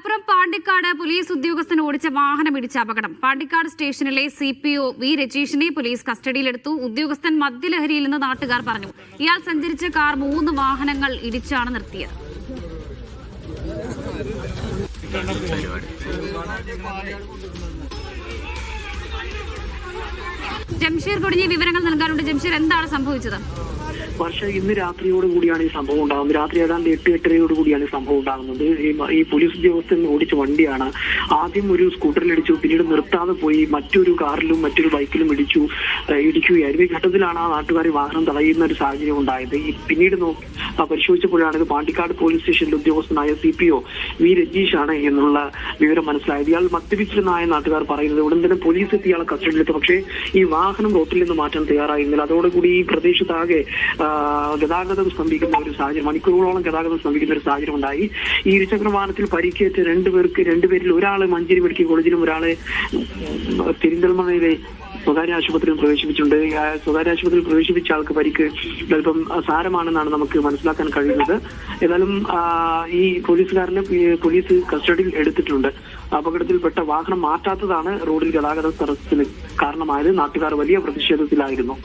Malappuram Pandikkad police ഉദ്യോഗസ്ഥൻ ഓടിച്ച വാഹനം ഇടിച്ച അപകടം. പാണ്ടിക്കാട് സ്റ്റേഷനിലെ സി പി ഒ വി രജീഷിനെ പോലീസ് കസ്റ്റഡിയിലെടുത്തു. ഉദ്യോഗസ്ഥൻ മദ്യലഹരിയിൽ നിന്ന് നാട്ടുകാർ പറഞ്ഞു ഇയാൾ സഞ്ചരിച്ച കാർ മൂന്ന് വാഹനങ്ങൾ ഇടിച്ചാണ് നിർത്തിയത്. ജംഷീർ കൊടിഞ്ഞി വിവരങ്ങൾ നൽകാറുണ്ട് ജംഷീർ എന്താണ് സംഭവിച്ചത്? വർഷ ഇന്ന് രാത്രിയോട് കൂടിയാണ് ഈ സംഭവം ഉണ്ടാകുന്നത്. രാത്രി ഏതാണ്ട് എട്ട് എട്ടരയോട് കൂടിയാണ് ഈ സംഭവം ഉണ്ടാകുന്നത്. ഈ പോലീസ് ഉദ്യോഗസ്ഥൻ ഓടിച്ച വണ്ടിയാണ്. ആദ്യം ഒരു സ്കൂട്ടറിൽ ഇടിച്ചു പിന്നീട് നിർത്താതെ പോയി. മറ്റൊരു കാറിലും മറ്റൊരു ബൈക്കിലും ഇടിച്ചു ഇടിക്കുകയായിരുന്നു. ഈ ഘട്ടത്തിലാണ് ആ നാട്ടുകാരി വാഹനം തടയുന്ന ഒരു സാഹചര്യം ഉണ്ടായത്. പിന്നീട് പരിശോധിച്ചപ്പോഴാണ് ഇത് പാണ്ടിക്കാട് പോലീസ് സ്റ്റേഷനിലെ ഉദ്യോഗസ്ഥനായ C P O V Rajeesh ആണ് എന്നുള്ള വിവരം മനസ്സിലായത്. ഇയാൾ മദ്യപിച്ചിരുന്നായ നാട്ടുകാർ പറയുന്നത്. ഉടൻ തന്നെ പോലീസ് എത്തി ഇയാളെ കസ്റ്റഡിയിലെത്തി പക്ഷേ ഈ വാഹനം റോട്ടിൽ നിന്ന് മാറ്റാൻ തയ്യാറായിരുന്നില്ല. അതോടുകൂടി ഈ പ്രദേശത്താകെ ഗതാഗതം സ്തംഭിക്കുന്ന ഒരു സാഹചര്യം മണിക്കൂറുകളോളം ഗതാഗതം സ്തംഭിക്കുന്ന ഒരു സാഹചര്യം ഉണ്ടായി. ഈ ഇരുചക്ര വാഹനത്തിൽ പരിക്കേറ്റ രണ്ടുപേർക്ക് രണ്ടുപേരിൽ ഒരാൾ മഞ്ചേരി മെഡിക്കൽ കോളേജിലും ഒരാളെ ഉം, പെരിന്തൽമണ്ണയിലെ സ്വകാര്യ ആശുപത്രിയിൽ പ്രവേശിപ്പിച്ചിട്ടുണ്ട്. സ്വകാര്യ ആശുപത്രിയിൽ പ്രവേശിപ്പിച്ച ആൾക്ക് പരിക്ക് അല്പം സാരമാണെന്നാണ് നമുക്ക് മനസ്സിലാക്കാൻ കഴിയുന്നത്. ഏതായാലും ഈ പോലീസുകാരനെ പോലീസ് കസ്റ്റഡിയിൽ എടുത്തിട്ടുണ്ട്. അപകടത്തിൽപ്പെട്ട വാഹനം മാറ്റാത്തതാണ് റോഡിൽ ഗതാഗത തടസ്സത്തിന് കാരണമായത്. നാട്ടുകാർ വലിയ പ്രതിഷേധത്തിലായിരുന്നു.